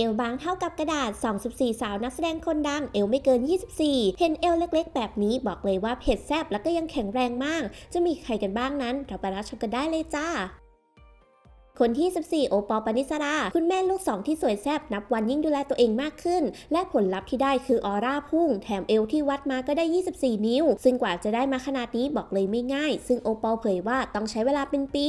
เอวบางเท่ากับกระดาษ 24 สาวนักแสดงคนดัง เอวไม่เกิน 24 เห็นเอวเล็กๆ แบบนี้บอกเลยว่าเผ็ดแซ่บแล้วก็ยังแข็งแรงมาก จะมีใครกันบ้างนั้น เราไปรับชมกันได้เลยจ้าคนที่ 14 โอปอล์ปานิสรา คุณแม่ลูกสองที่สวยแซ่บนับวันยิ่งดูแลตัวเองมากขึ้น และผลลัพธ์ที่ได้คือออร่าพุ่ง แถมเอวที่วัดมาก็ได้ 24 นิ้ว ซึ่งกว่าจะได้มาขนาดนี้บอกเลยไม่ง่าย ซึ่งโอปอล์เผยว่าต้องใช้เวลาเป็นปี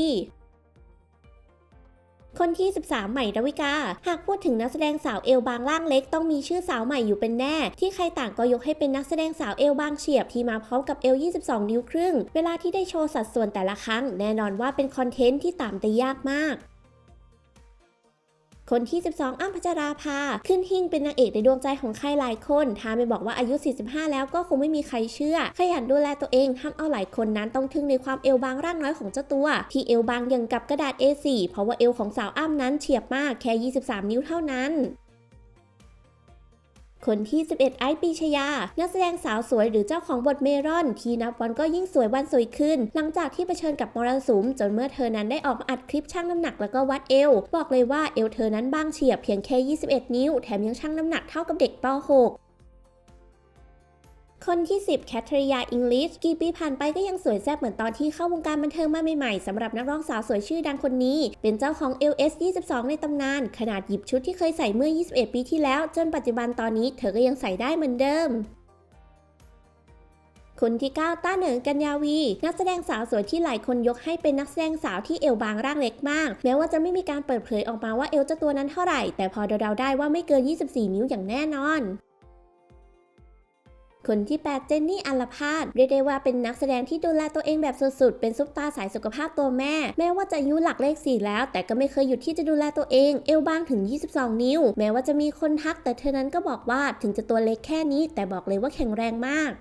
คนที่ 13 ใหม่ดาวิกา หากพูดถึงนักแสดงสาวเอลบางล่างเล็กต้องมีชื่อสาวใหม่อยู่เป็นแน่ ที่ใครต่างก็ยกให้เป็นนักแสดงสาวเอลบางเฉียบที่มาพร้อมกับเอล 22 นิ้วครึ่ง เวลาที่ได้โชว์สัดส่วนแต่ละครั้ง แน่นอนว่าเป็นคอนเทนต์ที่ตามได้ยากมาก คนที่ 12 อ้ำพัชราภา ขึ้นหิ่งเป็นนางเอกในดวงใจของใครหลายคนถ้าไม่บอกว่าอายุ 45 แล้วก็คงไม่มีใครเชื่อ ขยันดูแลตัวเองทำเอาหลายคนนั้นต้องทึ่งในความเอวบางร่างน้อยของเจ้าตัว ที่เอวบางอย่างกับกระดาษ A4 เพราะว่าเอวของสาวอ้ำนั้นเฉียบมากแค่ 23 นิ้วเท่านั้น คนที่ 11 ไอซ์ปีชยา นักแสดงสาวสวยหรือเจ้าของบทเมรอน ที่นับวันก็ยิ่งสวยวันสวยขึ้น หลังจากที่เผชิญกับมรสุม จนเมื่อเธอนั้นได้ออกมาอัดคลิปชั่งน้ำหนักแล้วก็วัดเอว บอกเลยว่าเอวเธอนั้นบางเฉียบเพียงแค่ 21 นิ้ว แถมยังชั่งน้ำหนักเท่ากับเด็กป .6 คนที่ 10 แคทริยา อิงลิช กี่ปีผ่านไปก็ยังสวยแซ่บเหมือนตอนที่เข้าวงการบันเทิงมาใหม่ๆสำหรับนักร้องสาวสวยชื่อดังคนนี้ เป็นเจ้าของ LS 22 ในตำนาน ขนาดหยิบชุดที่เคยใส่เมื่อ 21 ปีที่แล้ว จนปัจจุบันตอนนี้เธอก็ยังใส่ได้เหมือนเดิมคนที่ 9 ต้าเหนิงกัญญาวี นักแสดงสาวสวยที่หลายคนยกให้เป็นนักแสดงสาวที่เอวบางร่างเล็กมาก แม้ว่าจะไม่มีการเปิดเผยออกมาว่าเอวจ้าตัวนั้นเท่าไหร่ แต่พอเดาๆได้ว่าไม่เกิน 24 นิ้วอย่างแน่นอน คนที่ 8 เจนนี่อัลพาดเรียกได้ว่าเป็นนักแสดงที่ดูแลตัวเองแบบสุดๆ เป็นซุปตาสายสุขภาพตัวแม่ แม้ว่าจะอายุหลักเลข 4 แล้ว แต่ก็ไม่เคยหยุดที่จะดูแลตัวเอง เอวบางถึง 22 นิ้ว แม้ว่าจะมีคนทัก แต่เธอนั้นก็บอกว่าถึงจะตัวเล็กแค่นี้ แต่บอกเลยว่าแข็งแรงมาก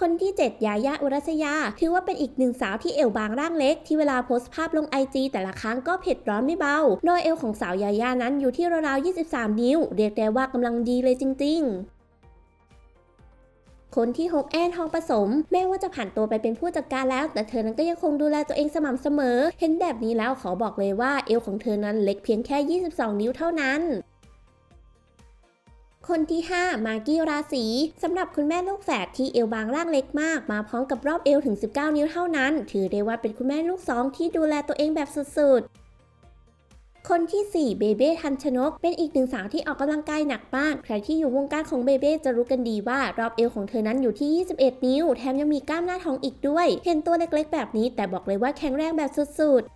คนที่ 7 ยายาอุรัสยา ถือว่าเป็นอีกหนึ่งสาวที่เอวบางร่างเล็ก ที่เวลาโพสต์ภาพลงไอจีแต่ละครั้งก็เผ็ดร้อนไม่เบา โดยเอวของสาวยายานั้นอยู่ที่ราวๆ 23 นิ้ว เรียกได้ว่ากำลังดีเลยจริง ๆ คนที่ 6 แอนทองผสม แม้ว่าจะผ่านตัวไปเป็นผู้จัดการแล้ว แต่เธอนั้นก็ยังคงดูแลตัวเองสม่ำเสมอ เห็นแบบนี้แล้วขอบอกเลยว่าเอวของเธอนั้นเล็กเพียงแค่ 22 นิ้วเท่านั้นคนที่ 5 มากี้ราศีสำหรับคุณแม่ลูกแฝดที่เอวบางร่างเล็กมาก มาพร้อมกับรอบเอวถึง 19 นิ้วเท่านั้น ถือได้ว่าเป็นคุณแม่ลูกสองที่ดูแลตัวเองแบบสุดๆ คนที่ 4 เบเบ้ทันชนก เป็นอีกหนึ่งสาวที่ออกกำลังกายหนักมาก ใครที่อยู่วงการของเบเบ้จะรู้กันดีว่ารอบเอวของเธอนั้นอยู่ที่ 21 นิ้ว แถมยังมีกล้ามหน้าท้องอีกด้วย เห็นตัวเล็กๆ แบบนี้ แต่บอกเลยว่าแข็งแรงแบบสุดๆ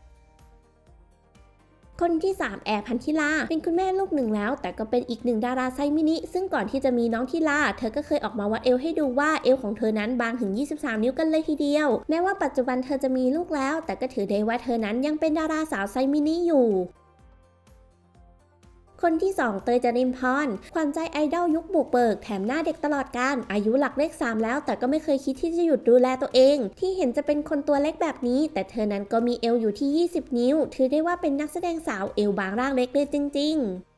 คนที่ 3 แอร์พันธิลา เป็นคุณแม่ลูกหนึ่งแล้ว แต่ก็เป็นอีกหนึ่งดาราไซส์มินิ ซึ่งก่อนที่จะมีน้องทิลา เธอก็เคยออกมาวัดเอวให้ดูว่าเอวของเธอนั้นบางถึง 23 นิ้วกันเลยทีเดียว แม้ว่าปัจจุบันเธอจะมีลูกแล้ว แต่ก็ถือได้ว่าเธอนั้นยังเป็นดาราสาวไซมินิอยู่ คนที่ 2 เตยจรินพรขวัญใจไอดอลยุคบุกเบิกแถมหน้าเด็กตลอดการอายุหลักเลข 3 แล้ว แต่ก็ไม่เคยคิดที่จะหยุดดูแลตัวเอง ที่เห็นจะเป็นคนตัวเล็กแบบนี้ แต่เธอนั้นก็มีเอวอยู่ที่ 20 นิ้ว ถือได้ว่าเป็นนักแสดงสาวเอวบางร่างเล็กเลยจริง ๆ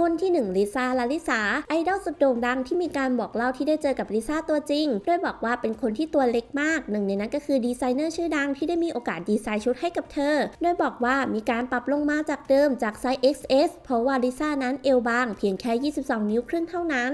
คนที่1ลิซ่าลาลิสาไอดอลสุดโด่งดังที่มีการบอกเล่าที่ได้เจอกับลิซ่าตัวจริง โดยบอกว่าเป็นคนที่ตัวเล็กมาก หนึ่งในนั้นก็คือดีไซเนอร์ชื่อดังที่ได้มีโอกาสดีไซน์ชุดให้กับเธอ โดยบอกว่ามีการปรับลงมาจากเดิมจากไซส์ XS เพราะว่าลิซ่านั้นเอวบางเพียงแค่ 22 นิ้วครึ่งเท่านั้น